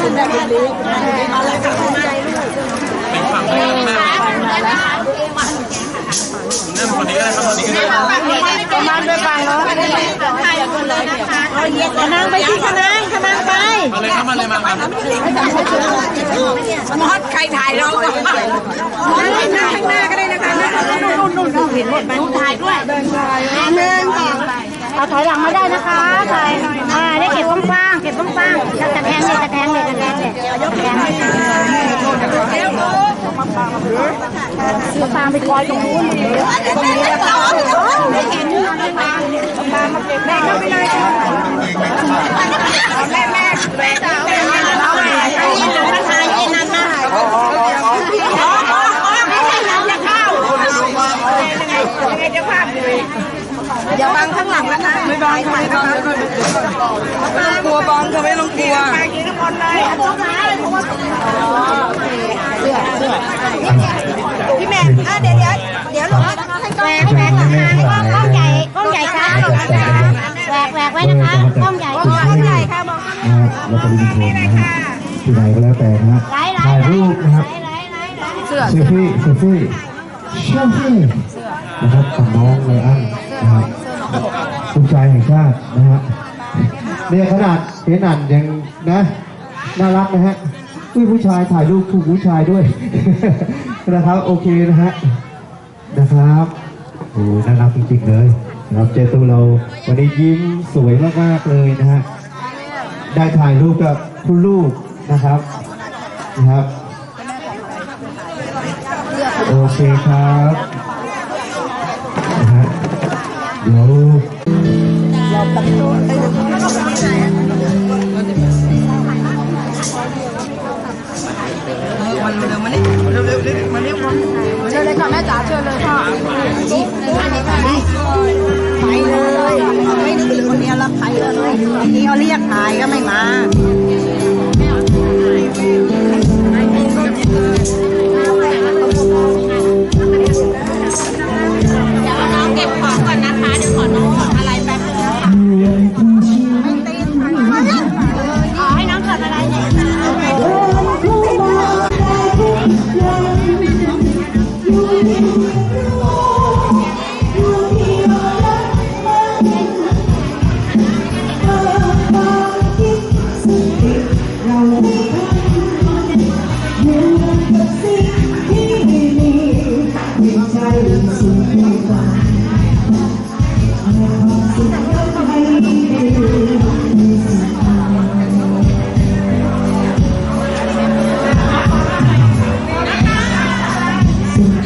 คุณแม่เป็นลิฟมาแล้วค่ะคุณแม่เป็นฝั่งนี้แม่มาแล้วแม่คนนี้ก็ได้ครับคนนี้ก็ได้ประมาณไปฟังเนาะถ่ายกันเลยนะคะขนางไปที่ขนางขนางไปมาเลยครับมาเลยมาครับมอสใครถ่ายเราก่อนนั่งนั่งข้างหน้าก็ได้นะคะนู่นนู่นนู่นเห็นหมดไหมถ่ายด้วยเดินถ่ายหนึ่งเอาถอยหลังมาได้นะคะถ่ายอ่า ได้เก็บกว้างๆเก็บกว้างๆจะแทงเลยจะแทงเลยจะแทงเลยยกแทงเลยมาตามไปคอยตรงนู้นตรงนี้แล้วก็ไม่เห็นอะไรมาแม่เข้าไปเลยแม่แม่แม่สาวแม่เราแม่ไอ้นี่หนูมาถ่ายไอ้นั่นมาถ่ายอ๋ออ๋อไม่ใช่ยังจะเข้ายังไงจะภาพเลย อย่าบังข้างหลังนะคะไม่บังไม่บังกลัวบังก็ไม่ต้องกลัวไปยืนบนเลยพี่แม่อะเดี๋ยวเดี๋ยวเดี๋ยวหลบนะคะให้แหวกแหวกนะคะให้กล้องกล้องใหญ่กล้องใหญ่ครับแหวกแหวกไว้นะคะกล้องใหญ่กล้องใหญ่ค่ะมองนะครับแล้วก็ลิงโทนนะฮะที่ไหนก็แล้วแต่นะฮะไล่ไล่ถ่ายไล่รูปนะครับไล่ไล่ไล่เสื้อเซลฟี่เซลฟี่เซลฟี่นะครับกับน้องไลอ้อนนะครับ ภูมิใจแห่งชาตินะฮะเนี่ยขนาดเห็นอ่านยังนะน่ารักนะฮะอุ้ยผู้ชายถ่ายรูปถูกผู้ชายด้วย นะครับโอเคนะฮะนะครับโอ้น่ารักจริงๆเลยนะครับเจตัวเราวันนี้ยิ้มสวยมากๆเลยนะฮะได้ถ่ายรูปกับคุณลูกนะครับนะครับ โอเคครับ ชิญเลยค่ะแม่จ๋าเชิญเลยค่ะไปเลยไม่นึกถึงคนนี้แล้วไปเลยนี่เขาเรียกถ่ายก็ไม่มา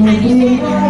ข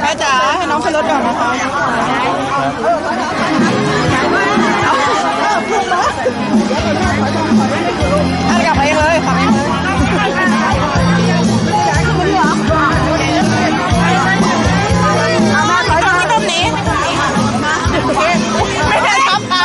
แม่จ๋าให้น้องขึ้นรถก่อนนะคะเอากลับไปเลยขับเองเลยเอามาถอยมาตรงนี้ไม่ได้ทับเขา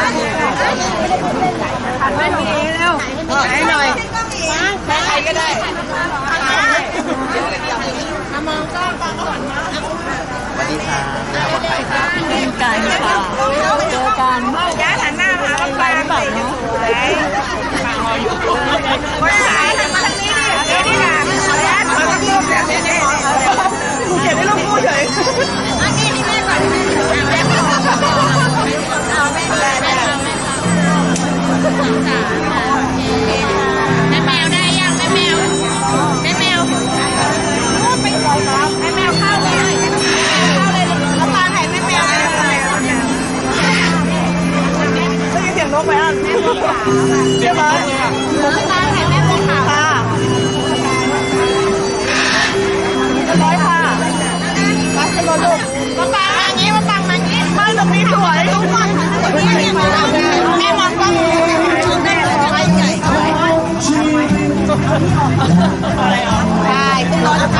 ไหนล่ะคะของกล้องอยู่ไหนเดี๋ยวอยู่ใหญ่ทีละคนนะแม่บูเข้ามาเขียวเข้ามาสินะครับมาดิแม่มาเขียวเข้ามาครับก่อนเลยก่อนเลยก่อนเลยก่อนเลยดีครับทางนี้ก็ได้น้องก็ได้ให้เองเองนะแม่ไม่ปัดไม่ปัดไม่ปัดรอไม่ปัดรอบ้านไม่มีแล้วถ่ายหน่อยใครก็ได้มองกล้องก่อนสวัสดีครับปลอดภัยครับกันค่ะเจอกันย้ายหันหน้ามาแล้วไปเปล่าเนาะคนถ่ายหันมาทางนี้ดิเดี๋ยวนี่ค่ะย้ายมาทางนี้เดี๋ยวนี่กูเก็บไว้ลูกกูเฉย มาปังมางี้มาปังมางี้บ้านตรงนี้สวยทุกคนแม่มองมาตังอะไรอะใช่ขึ้นรถ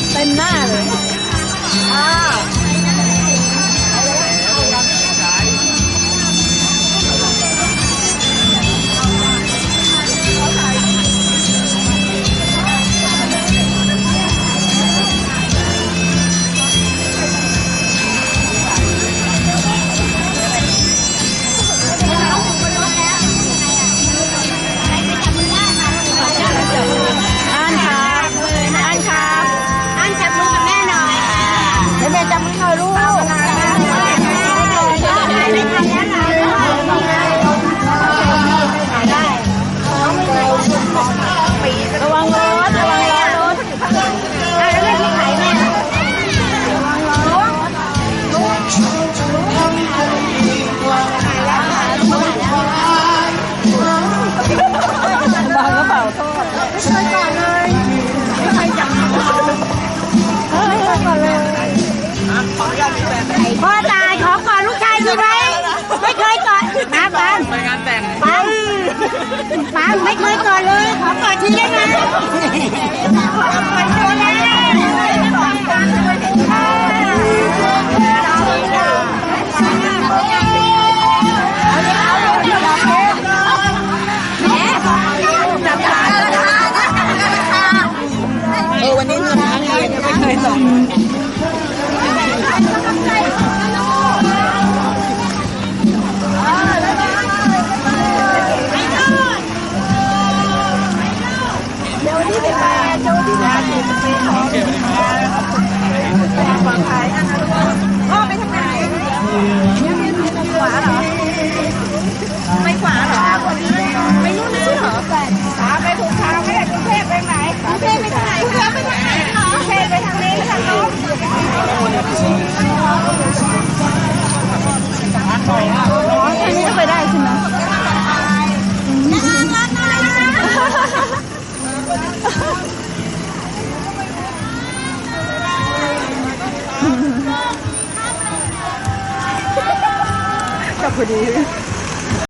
ช่วยก่อนเลยใครจับเออช่วยก่อนเลยพ่อตายขอกอดลูกชายสิไหมไม่เคยกอดปังปันไปงานแต่งปันปันไม่เคยกอดเลย ขอกอดทีได้ไหม